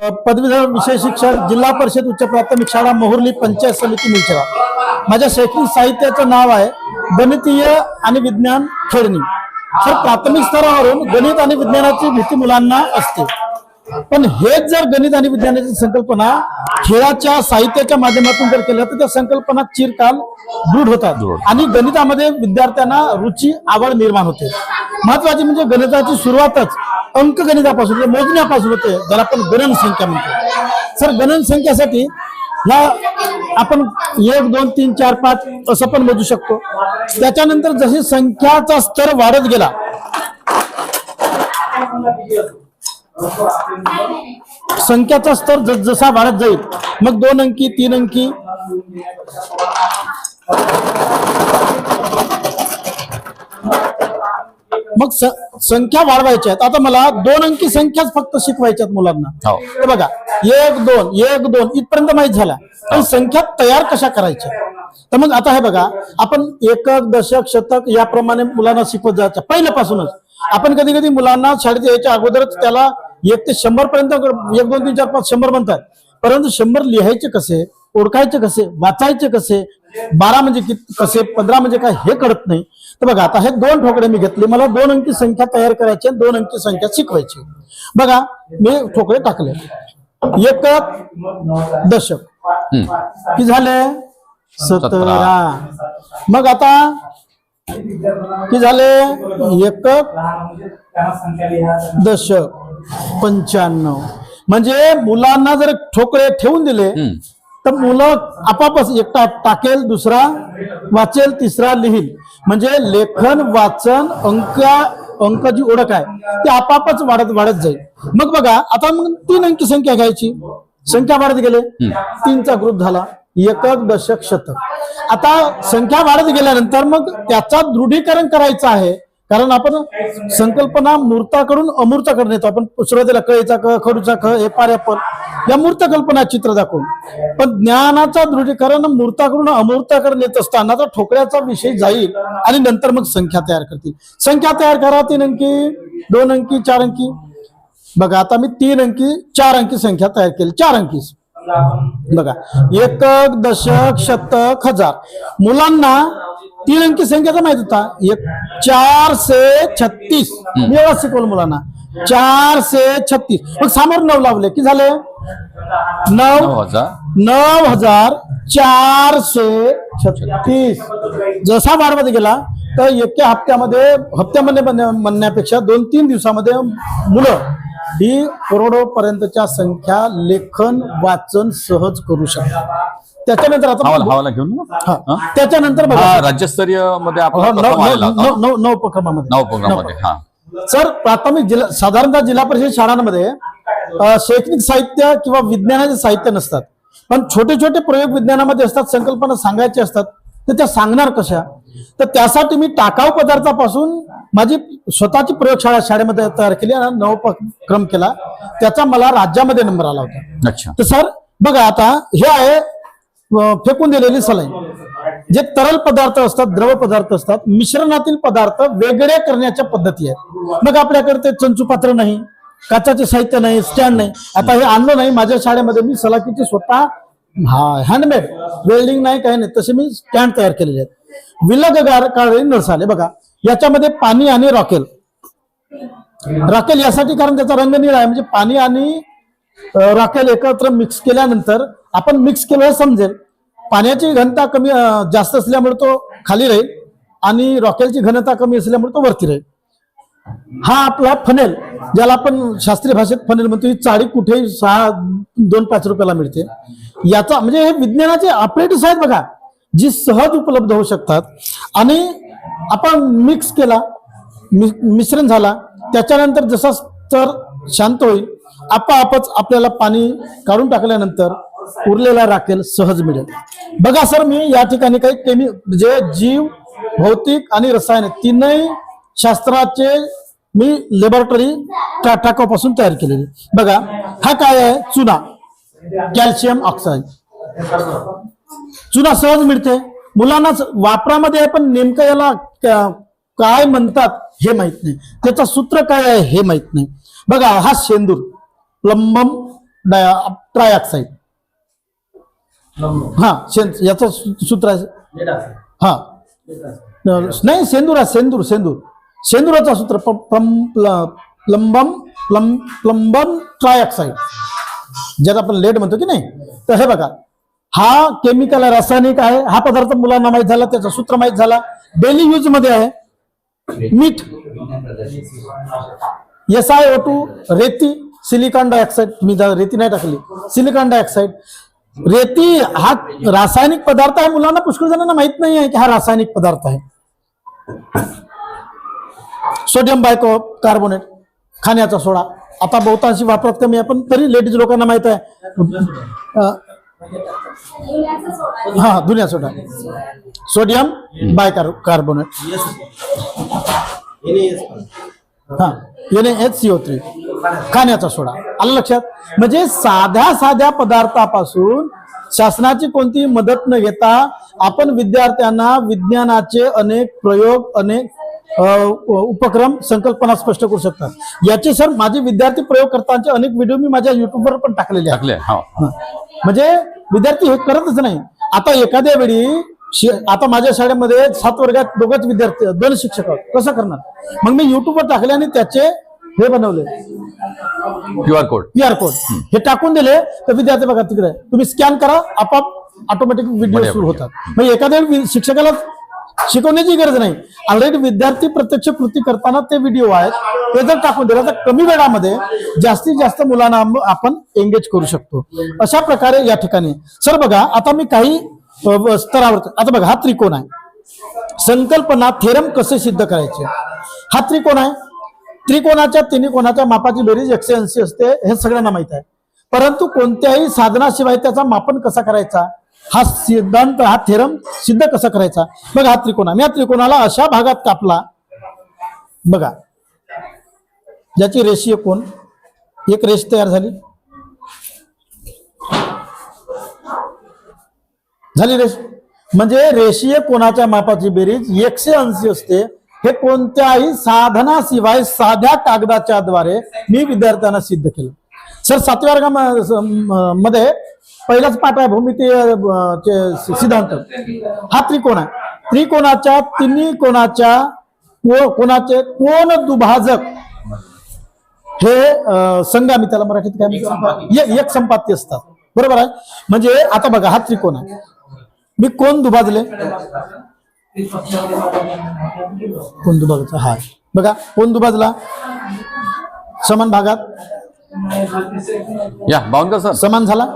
पदवीधर विषय शिक्षक जिल्हा परिषद उच्च प्राथमिक शाळा मोहुर्ली पंचायत समिती मिलचरा माझ्या शैक्षणिक साहित्याचं नाव आहे गणितीय आणि विज्ञान खेळणी. तर प्राथमिक स्तरावरून गणित आणि विज्ञानाची भीती मुलांना असते. पण हेच जर गणित आणि विज्ञानाची संकल्पना खेळाच्या साहित्याच्या माध्यमातून जर केलं तर त्या संकल्पना चिरकाल दृढ होतात. आणि गणितामध्ये विद्यार्थ्यांना रुची आवड निर्माण होते. महत्वाची म्हणजे गणिताची सुरुवातच. अंकगणितापासून म्हणजे मोजण्यापासून होते ज्याला आपण गणन संख्या म्हणतो. सर गणन संख्यासाठी ह्या आपण एक दोन तीन चार पाच असं पण मोजू शकतो. त्याच्यानंतर जशी संख्याचा स्तर वाढत गेला संख्याचा स्तर जसा वाढत जाईल मग दोन अंकी तीन अंकी मग संख्या वाढवायच्या आहेत. आता मला दोन अंकी संख्याच फक्त शिकवायच्या आहेत मुलांना. हो. हे बघा एक दोन एक दोन इथपर्यंत माहीत झाला. पण संख्या तयार कशा करायच्या? तर मग आता हे बघा आपण एकक दशक शतक याप्रमाणे मुलांना शिकवत जायचं. पहिल्यापासूनच. आपण कधी कधी मुलांना शाळेत यायच्या अगोदरच त्याला एक ते शंभर पर्यंत एक दोन तीन चार पाच शंभर म्हणतात. परंतु शंभर लिहायचे कसे ओळखायचे कसे वाचायचे कसे बारा म्हणजे कित कसे पंधरा म्हणजे काय हे कळत नाही. तर बघा आता हे दोन ठोकळे मी घेतले. मला दोन अंकी संख्या तयार करायची आणि दोन अंकी संख्या शिकवायची. बघा मी ठोकळे टाकले. एकक दशक. किती झाले? सतरा. मग आता किती झाले? एकक दशक. पंच्याण्णव. म्हणजे मुलांना जर ठोकळे ठेवून दिले हम्म. तर मुलं आपापच एकटा टाकेल दुसरा वाचेल तिसरा लिहिल. म्हणजे लेखन वाचन अंक अंक जी ओळख आहे. ती आपापच वाढत वाढत जाईल. मग बघा आता मग तीन अंकी संख्या घ्यायची. संख्या वाढत गेले. तीनचा ग्रुप झाला. एकक दशक शतक. आता संख्या वाढत गेल्यानंतर मग त्याचा दृढीकरण करायचं आहे. कारण आपण संकल्पना मूर्ताकडून अमूर्ताकडे नेतो आपण सुरुवातीला कळीचा क खडूचा ख हे पार या मूर्त कल्पना चित्र दाखवून. पण ज्ञानाचा दृढीकरण मूर्ताकडून अमूर्ताकडे नेत असताना तो ठोकळ्याचा विषय जाईल आणि नंतर मग संख्या तयार करतील. संख्या तयार करा तीन अंकी दोन अंकी चार अंकी. बघा आता मी तीन अंकी चार अंकी संख्या तयार केली. चार अंकी. बघा एकक दशक शतक हजार. मुलांना तीन अंकी संख्याचा माहीत होता? एक चार से छत्तीस. मी एवढा शिकवलं मुलांना. चार से छत्तीस. मग समोर नऊ लावले. की झाले? नऊ. नऊ हजार. चारशे छत्तीस. जसा वाढवत गेला तर एका हप्त्यामध्ये हप्त्यामध्ये म्हण- म्हणण्यापेक्षा दोन तीन दिवसामध्ये मुलं ही करोडो पर्यंतच्या संख्या लेखन वाचन सहज करू शकतात. त्याच्यानंतर हवाला आता हवाला घेऊन ना? हा. त्याच्यानंतर बघा. हा राज्यस्तरीयमध्ये हा, नऊ- प्रथम आलेला नऊ- होता. नऊ- नऊ- नऊ उपक्रमामध्ये. नऊ प्रोग्राममध्ये हा. सर प्राथमिक जिल्हा साधारणतः जिल्हा परिषद शाळांमध्ये अ, शैक्षणिक साहित्य किंवा विज्ञानाचे साहित्य नसतात. पण छोटे छोटे प्रयोग विज्ञानामध्ये असतात संकल्पना सांगायचे असतात तर त्या सांगणार कशा? तर त्यासाठी मी टाकाऊ पदार्थापासून माझी स्वतःची प्रयोगशाळा शाळेमध्ये तयार केली आणि नवोपक्रम केला. त्याचा मला राज्यामध्ये नंबर आला होता. अच्छा. तर सर बघा आता हे आहे फेकून दिलेली सलाईन. जे तरल पदार्थ असतात द्रव पदार्थ असतात मिश्रणातील पदार्थ वेगळे करण्याच्या पद्धती आहेत. मग आपल्याकडे ते चंचू पात्र नाही काचाचे साहित्य नाही स्टँड नाही. आता हे आणलं नाही माझ्या शाळेमध्ये मी सलाकीचे स्वतः हा हँडमेड वेल्डिंग नाही काही नाही. तसे मी स्टँड तयार केलेले आहेत. विलगगार काळी नळसाले बघा. याच्यामध्ये पाणी आणि रॉकेल. रॉकेल यासाठी कारण त्याचा रंग निळा आहे. म्हणजे पाणी आणि रॉकेल एकत्र मिक्स केल्यानंतर आपण मिक्स केलं समजेल. पाण्याची घनता कमी जास्त असल्यामुळे तो खाली राहील आणि रॉकेलची घनता कमी असल्यामुळे तो वरती राहील. हा आपला फनेल ज्याला आपण शास्त्रीय भाषेत फनेल म्हणतो ही चाळी कुठेही सहा दोन पाच रुपयाला मिळते. याचा म्हणजे हे विज्ञानाचे ऑपरेटिव्ह आहेत बघा जी सहज उपलब्ध होऊ शकतात. आणि आपण मिक्स केला मि- मिश्रण झाला त्याच्यानंतर जसा स्तर शांत होईल आपाआपच आपल्याला पाणी काढून टाकल्यानंतर उरलेला राखेल सहज मिळेल. बघा सर मी या ठिकाणी काही केमी जे म्हणजे जीव भौतिक आणि रसायन तीनही शास्त्राचे मी लॅबोरेटरी टाकापासून तयार केलेली. बघा हा काय आहे? चुना. कॅल्शियम ऑक्साईड चुना सहज मिळते. मुलांना वापरामध्ये आहे पण नेमकं याला काय म्हणतात हे माहीत नाही. त्याचं सूत्र काय आहे हे माहीत नाही. बघा हा शेंदूर. प्लंबम ट्रायऑक्साईड हा याचं सू- सूत्र आहे. हा. नाही सेंदूर आहे सेंदूर सेंदूर. सेंदुराचा सूत्र प्लंबम प्लम प्लंबम ट्रायऑक्साईड ज्याला आपण लेड म्हणतो की नाही? तर हे बघा हा केमिकल आहे रासायनिक आहे हा पदार्थ मुलांना माहीत झाला त्याचं सूत्र माहीत झाला. डेली यूजमध्ये आहे. मीठ. एस आय ओ टू रेती सिलिकॉन डायऑक्साईड मी रेती नाही टाकली. सिलिकॉन डायऑक्साईड रेती हा रासायनिक पदार्थ आहे. मुलांना पुष्कळ जणांना माहीत नाही आहे की हा रासायनिक पदार्थ आहे. सोडियम बायको कार्बोनेट खाण्याचा सोडा. आता बहुतांशी वापरात कमी आहे पण तरी लेडीज लोकांना माहीत आहे. हा दुनिया सोडा. सोडियम बायकार कार्बोनेट हा. एन एच सीओ थ्री खाण्याचा सोडा. आलं लक्षात? म्हणजे साध्या साध्या पदार्थापासून शासनाची कोणती मदत न घेता आपण विद्यार्थ्यांना विज्ञानाचे अनेक प्रयोग अनेक उपक्रम संकल्पना स्पष्ट करू शकतात. याचे सर माझे विद्यार्थी प्रयोग करतानाचे अनेक व्हिडिओ मी माझ्या युट्यूबवर पण टाकलेले हो. म्हणजे विद्यार्थी हे करतच नाही. आता एखाद्या वेळी आता माझ्या शाळेमध्ये सात वर्गात दोघच विद्यार्थी दोन शिक्षक आहेत. कसं करणार? मग मी युट्यूबवर टाकले आणि त्याचे हे बनवले. Q R code. Q R code. हे टाकून दिले तर विद्यार्थी बघा तिकडे तुम्ही स्कॅन करा आपाप ऑटोमॅटिक व्हिडिओ सुरू. होतात. मग एखाद्या शिक्षकाला शिकवण्याची गरज नाही. ऑलरेडी विद्यार्थी प्रत्यक्ष कृती करताना ते व्हिडिओ आहेत. ते जर टाकून दिलं तर कमी वेळामध्ये जास्तीत जास्त मुलांना आपण एंगेज करू शकतो. अशा प्रकारे या ठिकाणी. सर बघा आता मी काही स्तरावर. आता बघा हा त्रिकोण आहे. संकल्पना थेरम कसे सिद्ध करायचे? हा त्रिकोण आहे. त्रिकोणाच्या तिन्ही कोणाच्या मापाची बेरीज एकशे ऐंशी असते हे सगळ्यांना माहीत आहे. परंतु कोणत्याही साधनाशिवाय त्याचा मापन कसा करायचा? हा सिद्धांत हा थेरम सिद्ध कसा करायचा? बघा हा त्रिकोण आहे. मी या त्रिकोणाला अशा भागात कापला. बघा. ज्याची रेषीय कोण एक रेष तयार झाली. झाली रेष म्हणजे रेषीय कोणाच्या मापाची बेरीज? एकशे ऐंशी असते. हे कोणत्याही साधनाशिवाय साध्या कागदाच्या द्वारे मी विद्यार्थ्यांना सिद्ध केलं. सर सातव्या वर्गामध्ये पहिलाच पाठ आहे भूमितीय सिद्धांत. हा त्रिकोण आहे. त्रिकोणाच्या तिन्ही कोणाच्या को- कोणाचे कोण दुभाजक? हे अं, संगामी त्याला मराठीत काय एक एक संपाती असतात. बरोबर आहे? म्हणजे आता बघा हा त्रिकोण आहे. मी कोण दुभाजले? कोण दुभागाचा हा. बघा कोण दुभाजला? समान भागात? या बावनकर सर. समान झाला?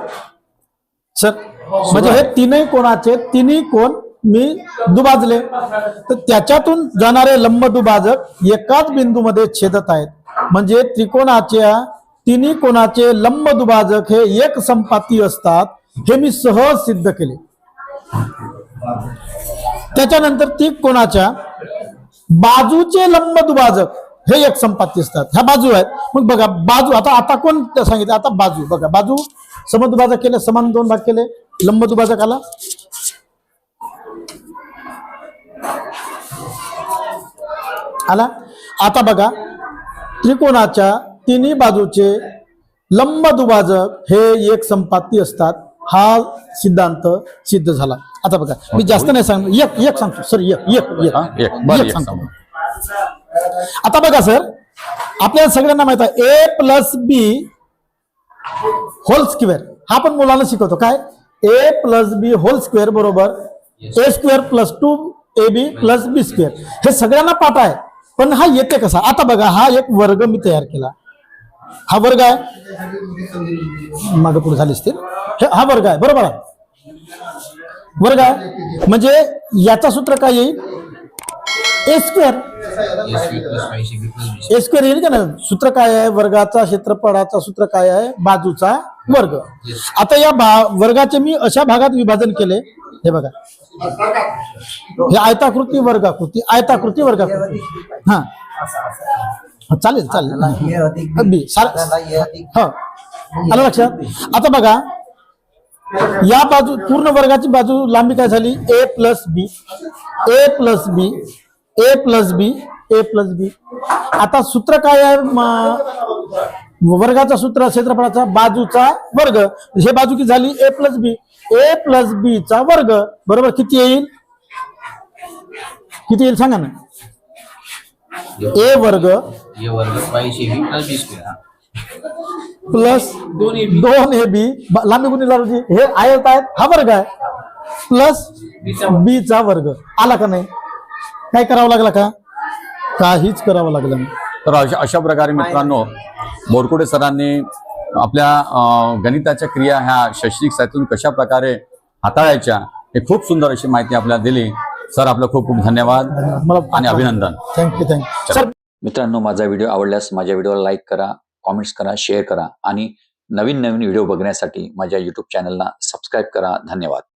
सर म्हणजे हे तीनही कोणाचे तिन्ही कोण मी दुभाजले. तर त्याच्यातून जाणारे लंब दुभाजक एकाच बिंदूमध्ये छेदत आहेत. म्हणजे त्रिकोणाच्या तिन्ही कोणाचे लंब दुभाजक हे एक संपाती असतात हे मी सहज सिद्ध केले. त्याच्यानंतर ती कोणाच्या? बाजूचे लंब दुभाजक. हे एक संपाती असतात. ह्या बाजू आहेत. मग बघा बाजू आता आता कोण त्या सांगितलं? आता बाजू. बघा बाजू समदुभाजक केले समान दोन भाग केले. लंब दुभाजक आला. आला. आता बघा त्रिकोणाच्या तिन्ही बाजूचे लंब दुभाजक हे एक संपाती असतात. हा सिद्धांत सिद्ध झाला. आता बघा मी जास्त नाही सांगतो एक एक सांगतो. सर एक एक एक. एक. सांगतो. सांगा. आता बघा सर आपल्या सगळ्यांना माहीत आहे A plus B whole square हा पण मुलांना शिकवतो. काय? A plus B whole square बरोबर A square plus two A B plus B square हे सगळ्यांना पाठ आहे. पण हा येते कसा? आता बघा हा एक वर्ग मी तयार केला. हा वर्ग आहे. मागे पुढे झाले असतील. हा वर्ग आहे. बरोबर आहे. वर्ग आहे. म्हणजे याचा सूत्र काय येईल? ए स्क्वेअर ए स्क्वेअर येईल का ना सूत्र काय आहे? वर्गाचा क्षेत्रफळाचा सूत्र काय आहे? बाजूचा वर्ग. आता या भा- वर्गाचे मी अशा भागात विभाजन केले. हे बघा. हे आयताकृती वर्गाकृती आयताकृती वर्गाकृती. हा, चालेल चालेल. अगदी सार- हो आलं लक्षात? आता बघा या बाजू पूर्ण वर्गाची बाजू लांबी काय झाली? A plus B A plus B A plus B A plus B आता सूत्र काय आहे? वर्गाचं सूत्र क्षेत्रफळाचा बाजूचा वर्ग. हे बाजू किती झाली? A plus B A plus बी चा वर्ग. बरोबर किती येईल? किती येईल? सांगा ना. ए वर्ग. ये वर्ग बाईस A B plus B square हा. प्लस दोन ए बी. दोन ए बी. लांबी गुणी लावली हे आयत आहेत हा वर्ग आहे. प्लस बी चा वर्ग. आला का नाही? काय करावं लागला का? काहीच करावं लागलं नाही. तर अशा अशा प्रकारे मित्रांनो बोरकुडे सरांनी आपल्या गणिताच्या क्रिया ह्या शैक्षणिक साहित्यातून कशा प्रकारे हाताळायच्या हे खूप सुंदर अशी माहिती आपल्याला दिली. सर आपलं खूप खूप धन्यवाद आणि अभिनंदन. थँक्यू थँक्यू सर मित्रांनो माझा व्हिडिओ आवडल्यास माझ्या व्हिडिओला लाईक करा कॉमेंट्स करा शेअर करा आणि नवीन नवीन व्हिडिओ बघण्यासाठी माझ्या युट्यूब चॅनलला सबस्क्राईब करा. धन्यवाद.